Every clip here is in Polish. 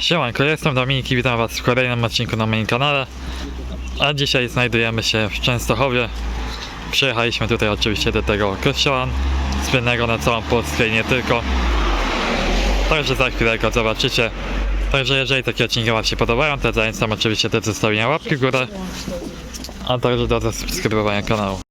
Siemanko, jestem Dominik i witam was w kolejnym odcinku na moim kanale. A dzisiaj znajdujemy się w Częstochowie. Przyjechaliśmy tutaj oczywiście do tego kościoła słynnego na całą Polskę i nie tylko. Także za chwilę go zobaczycie. Także jeżeli takie odcinki wam się podobają, to zachęcam oczywiście do zostawienia łapki w górę. A także do zasubskrybowania kanału.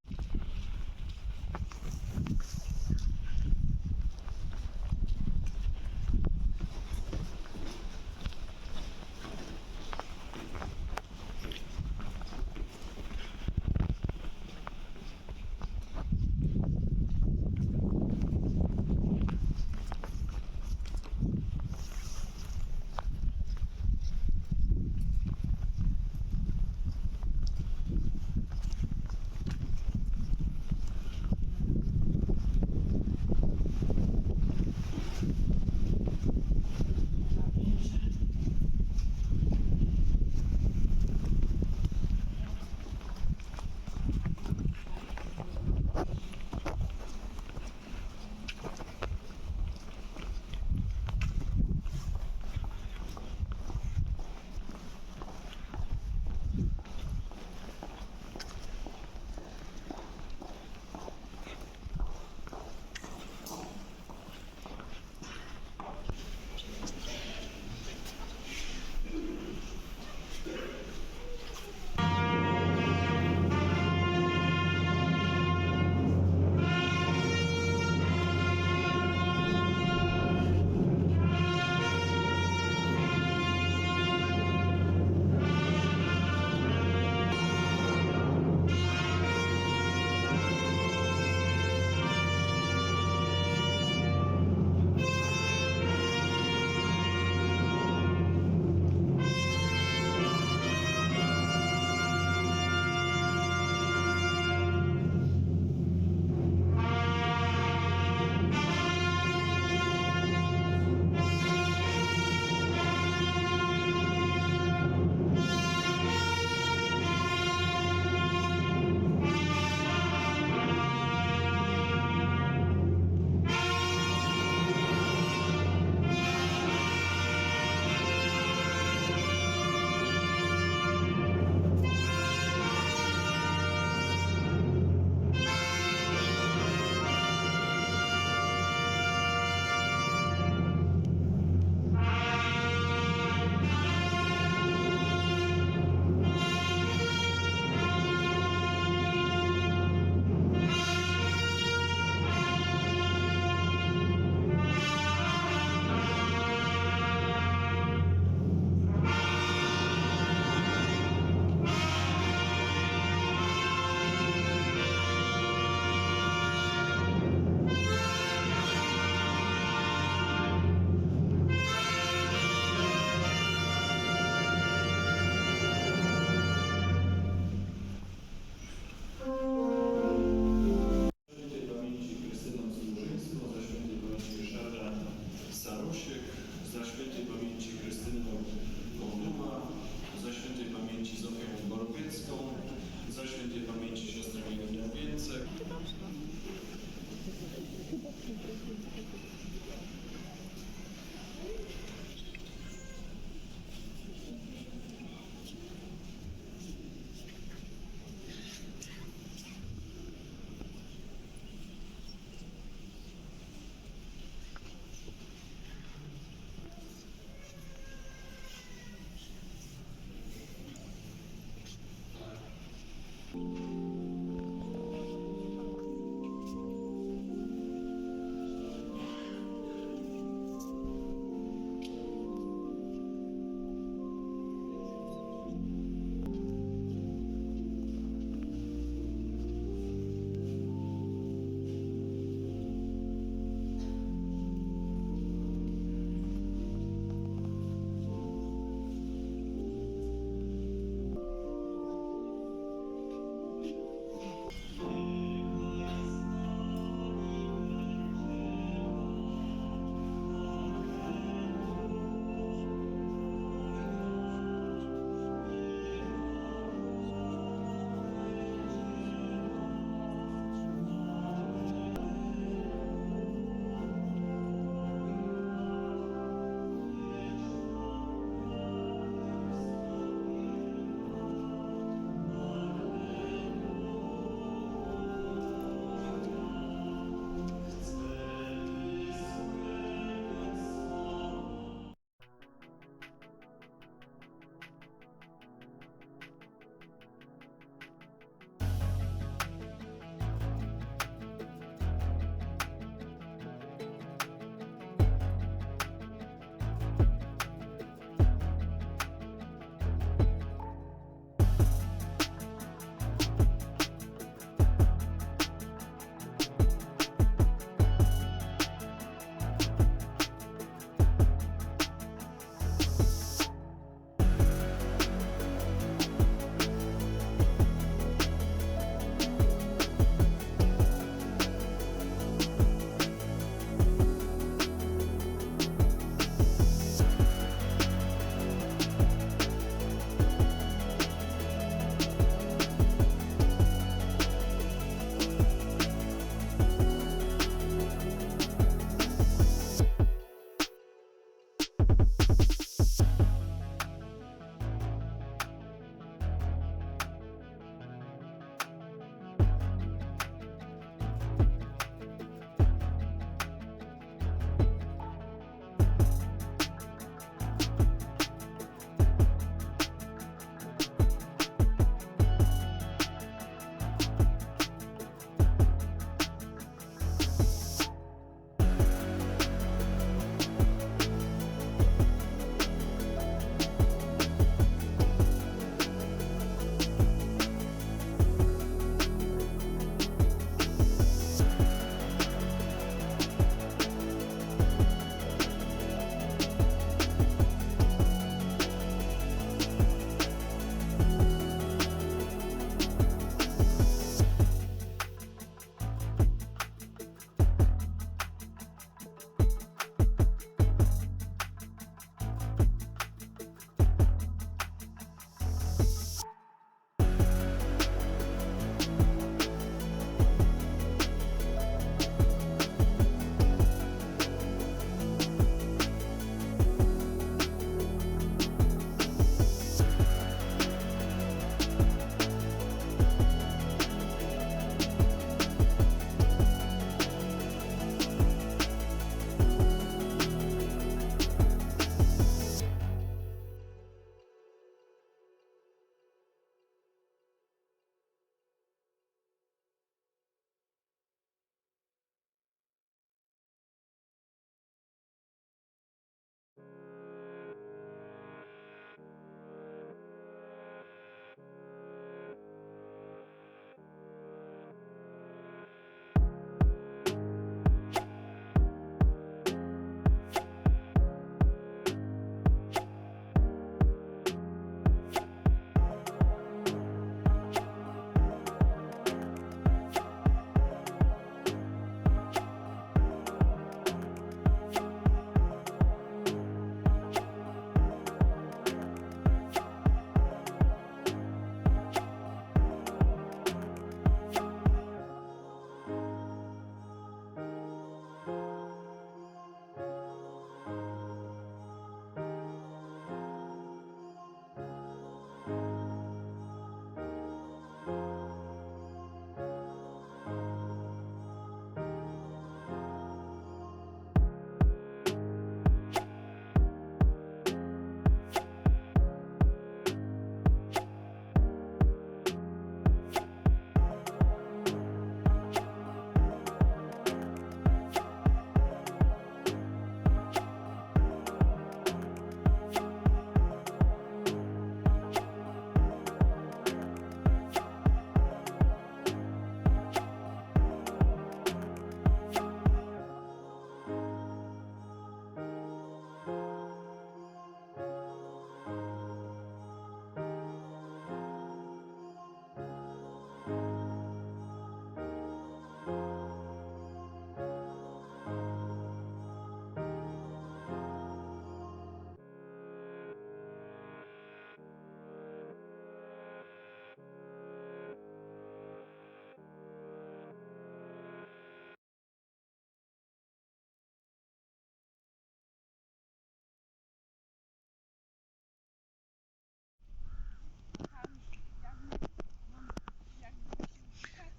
Thank you.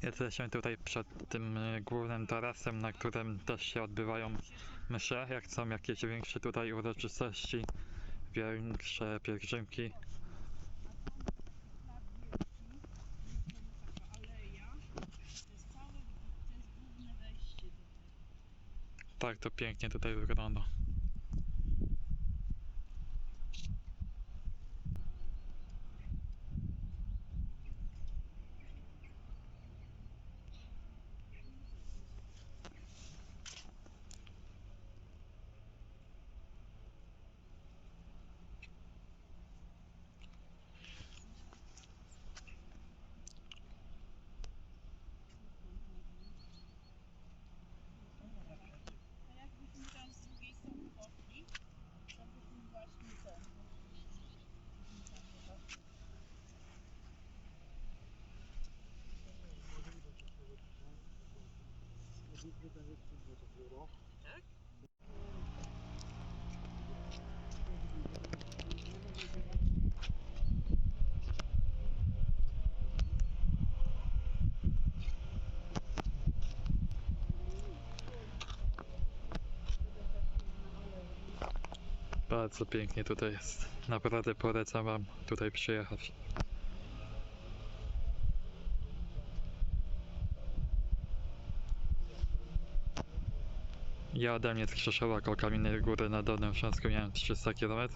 Jesteśmy tutaj przed tym y, głównym tarasem, na którym też się odbywają msze, jak są jakieś większe tutaj uroczystości, większe pielgrzymki. Tak to pięknie tutaj wygląda. Bardzo pięknie tutaj jest. Naprawdę polecam Wam tutaj przyjechać. Ja ode mnie z Krzeszowa koło Kamiennej Góry na Dolnym Śląsku miałem 300 km.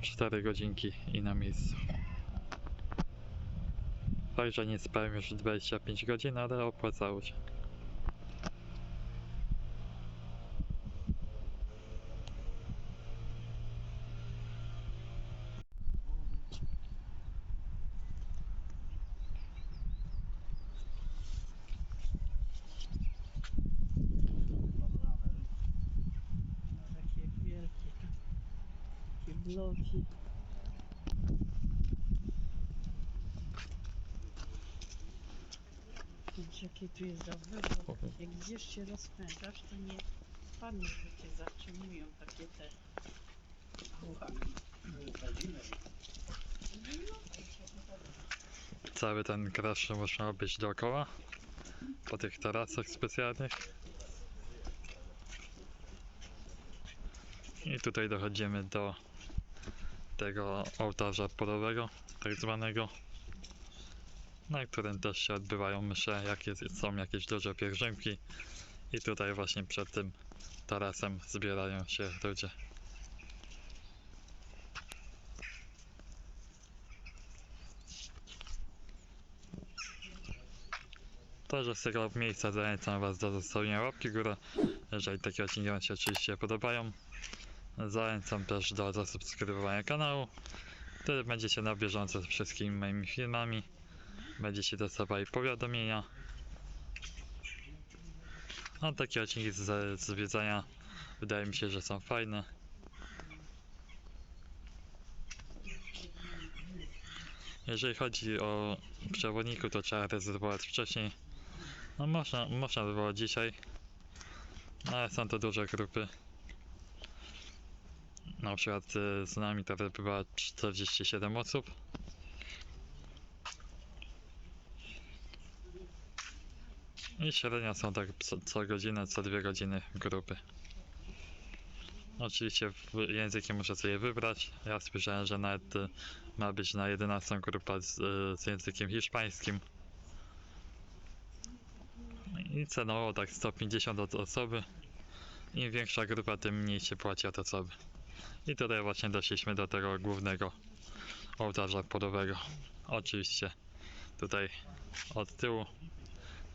4 godzinki i na miejscu. Także nie spałem już 25 godzin, ale opłacało się. Takie wielkie. Bloki. Zobacz, Jakie tu jest zawód. Jak gdzieś się rozpędzasz, to nie spadniesz, że cię zatrzymują takie te buchaki. Cały ten crash można obejść dookoła. Po tych tarasach specjalnych. I tutaj dochodzimy do tego ołtarza podowego, tak zwanego, na którym też się odbywają msze, jakie są jakieś duże pielgrzymki. I tutaj właśnie przed tym tarasem zbierają się ludzie. To, że z tego miejsca zachęcam Was do zostawienia łapki w górę, jeżeli takie odcinki Wam się oczywiście podobają. Zachęcam też do zasubskrybowania kanału. Wtedy będziecie na bieżąco z wszystkimi moimi filmami. Będziecie dostawali powiadomienia. A takie odcinki z zwiedzania wydaje mi się, że są fajne. Jeżeli chodzi o przewodników, to trzeba rezerwować wcześniej. No można, można by było dzisiaj, ale są to duże grupy. Na przykład y, z nami to była 47 osób. I średnio są tak co, co godzinę, co dwie godziny grupy. Oczywiście języki muszę sobie wybrać. Ja słyszałem, że nawet y, ma być na 11 grupa z, y, z językiem hiszpańskim. I cenowo tak 150 od osoby. Im większa grupa, tym mniej się płaci od osoby. I tutaj właśnie doszliśmy do tego głównego ołtarza podowego. Oczywiście tutaj od tyłu.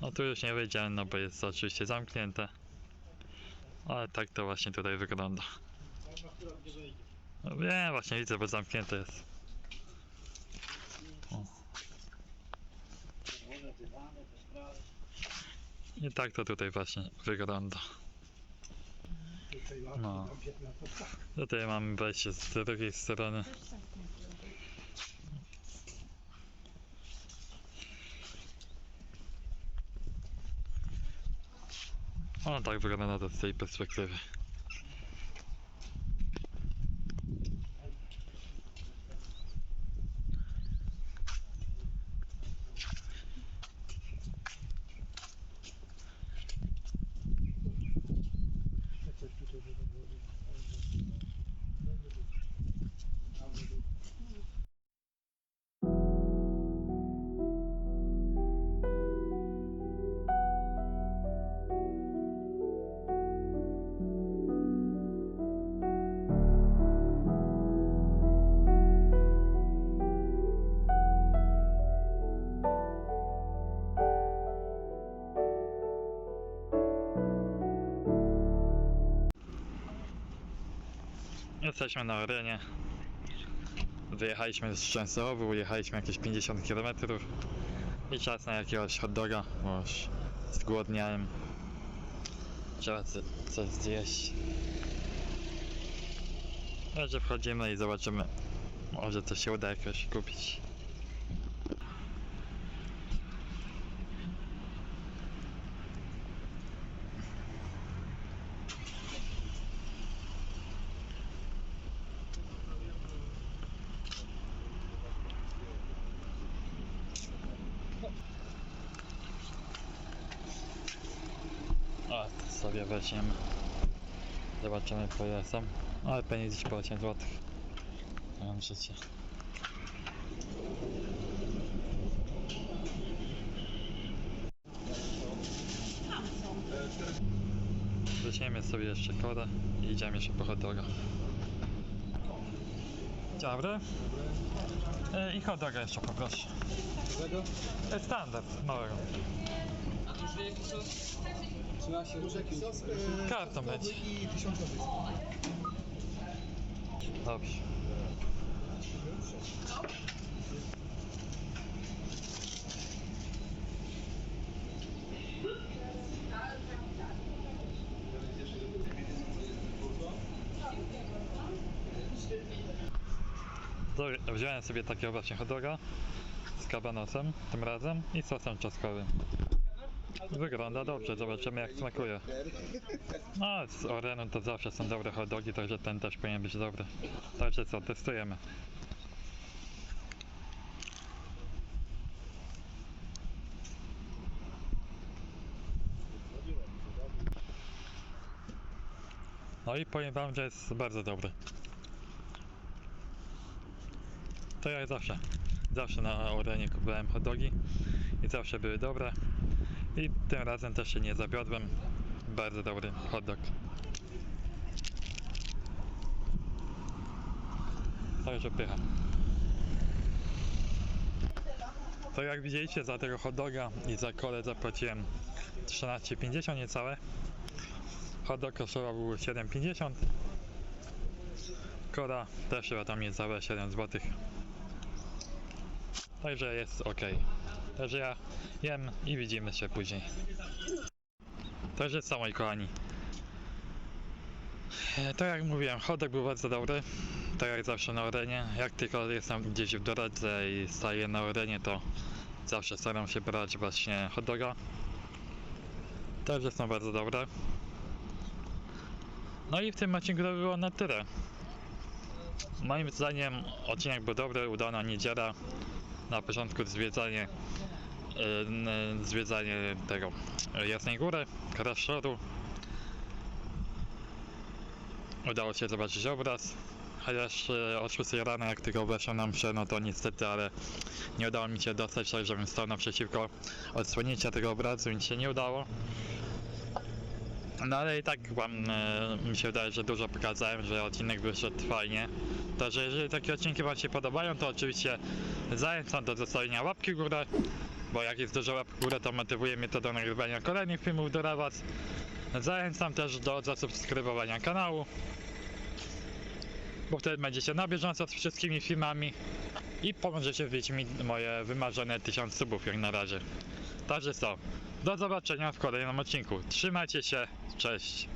No tu już nie wyjdziemy, no bo jest oczywiście zamknięte. Ale tak to właśnie tutaj wygląda. No wiem, właśnie widzę, bo zamknięte jest. O. I tak to tutaj właśnie wygląda. No. Tutaj mamy wejście z drugiej strony. O, tak wygląda to z tej perspektywy. Jesteśmy na arenie. Wyjechaliśmy z Częstochowy, ujechaliśmy jakieś 50 km i czas na jakiegoś hot doga, bo już zgłodniałem. Trzeba co- coś zjeść. Także wchodzimy i zobaczymy. Może coś się uda jakoś kupić. To weźmiemy. Zobaczymy po ile są. Ale pewnie gdzieś po 8 zł. Mam życie. Weźmiemy sobie jeszcze kodę i idziemy jeszcze po hot doga. Dzień dobry. E, I hot doga jeszcze poproszę. Którego? E, Standard, małego. Jaki sos? 13 Różeki sos? Kartą będzie. I tysiącowy. Dobrze. Dobra, Wziąłem sobie takiego właśnie hot doga z kabanosem tym razem i sosem czosnkowym. Wygląda dobrze, zobaczymy jak smakuje. No, z Oreną to zawsze są dobre hot dogi, także ten też powinien być dobry. Także co, testujemy. No i powiem wam, że jest bardzo dobry. To jak zawsze. Zawsze na Orenie kupowałem hot dogi i zawsze były dobre. I tym razem też się nie zawiodłem. Bardzo dobry hot dog. Także pycha. To jak widzieliście za tego hot doga i za kole zapłaciłem 13,50 niecałe. Hot dog kosztował 7,50. Kola też chyba tam niecałe 7 zł. Także jest ok. Także ja jem i widzimy się później. Także co moi kochani. Tak jak mówiłem, chodek był bardzo dobry. Tak jak zawsze na arenie. Jak tylko jestem gdzieś w drodze i staję na arenie, to zawsze staram się brać właśnie hot doga. Także są bardzo dobre. No i w tym odcinku to było na tyle. Moim zdaniem odcinek był dobry, udana niedziela. Na początku zwiedzanie n- zwiedzanie tego Jasnej Góry, klasztoru. Udało się zobaczyć obraz. Chociaż o 6 rano, jak tylko weszłem na mszę, no to niestety, ale nie udało mi się dostać, tak żebym stał naprzeciwko odsłonięcia tego obrazu, mi się nie udało. No ale i tak wam, e, mi się wydaje, że dużo pokazałem, że odcinek wyszedł fajnie. Także jeżeli takie odcinki wam się podobają, to oczywiście zachęcam do zostawienia łapki w górę, bo jak jest dużo łapki w górę, to motywuje mnie to do nagrywania kolejnych filmów dla was. Zachęcam też do zasubskrybowania kanału, bo wtedy będziecie na bieżąco z wszystkimi filmami i pomożecie wbić mi moje wymarzone 1000 subów jak na razie. Także co, do zobaczenia w kolejnym odcinku. Trzymajcie się, cześć.